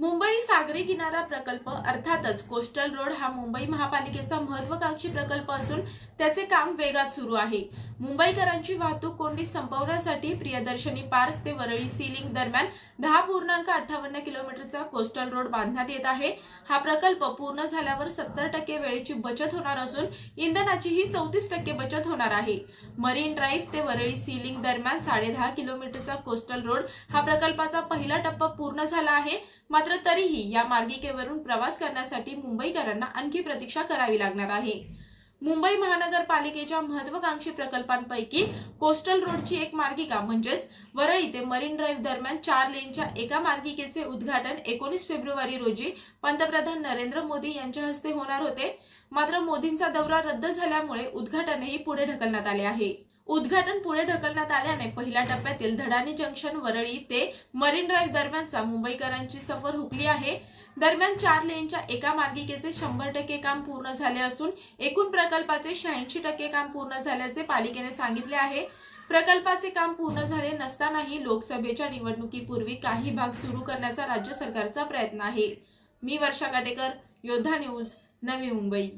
मुंबई सागरी किनारा प्रकल्प अर्थातच कोस्टल रोड हा मुंबई महापालिकेचा महत्वाकांक्षी प्रकल्प असून त्याचे काम वेगात सुरू आहे. मुंबईकरांची वाहतूक कोंडी संपवण्यासाठी प्रियदर्शनी पार्क ते वरळी सीलिंग दरम्यान दहा पूर्णांक अठ्ठावन्न किलोमीटरचा कोस्टल रोड बांधण्यात येत आहे. हा प्रकल्प पूर्ण झाल्यावर सत्तर टक्के वेळेची बचत होणार असून इंधनाचीही चौतीस टक्के बचत होणार आहे. मरीन ड्राईव्ह ते वरळी सीलिंग दरम्यान साडेदहा किलोमीटरचा कोस्टल रोड हा प्रकल्पाचा पहिला टप्पा पूर्ण झाला आहे. मात्र तरीही या मार्गिकेवरून प्रवास करण्यासाठी मुंबईकरांना आणखी प्रतीक्षा करावी लागणार आहे. मुंबई महानगरपालिकेच्या महत्वाकांक्षी प्रकल्पांपैकी कोस्टल रोडची एक मार्गिका म्हणजेच वरळी ते मरीन ड्राईव्ह दरम्यान चार लेनच्या एका मार्गिकेचे उद्घाटन एकोणीस फेब्रुवारी रोजी पंतप्रधान नरेंद्र मोदी यांच्या हस्ते होणार होते. मात्र मोदींचा दौरा रद्द झाल्यामुळे उद्घाटनही पुढे ढकलण्यात आले आहे. उद्घाटन पुढे ढकलण्यात आल्याने पहिल्या टप्प्यातील धडानी जंक्शन वरळी ते मरीन ड्राईव्ह दरम्यानचा मुंबईकरांची सफर हुकली आहे. दरम्यान चार लेनच्या एका मार्गिकेचे शंभर टक्के काम पूर्ण झाले असून एकूण प्रकल्पाचे शहाऐंशी टक्के काम पूर्ण झाल्याचे पालिकेने सांगितले आहे. प्रकल्पाचे काम पूर्ण झाले नसतानाही लोकसभेच्या निवडणुकीपूर्वी काही भाग सुरू करण्याचा राज्य सरकारचा प्रयत्न आहे. मी वर्षा काटेकर योद्धा न्यूज नवी मुंबई.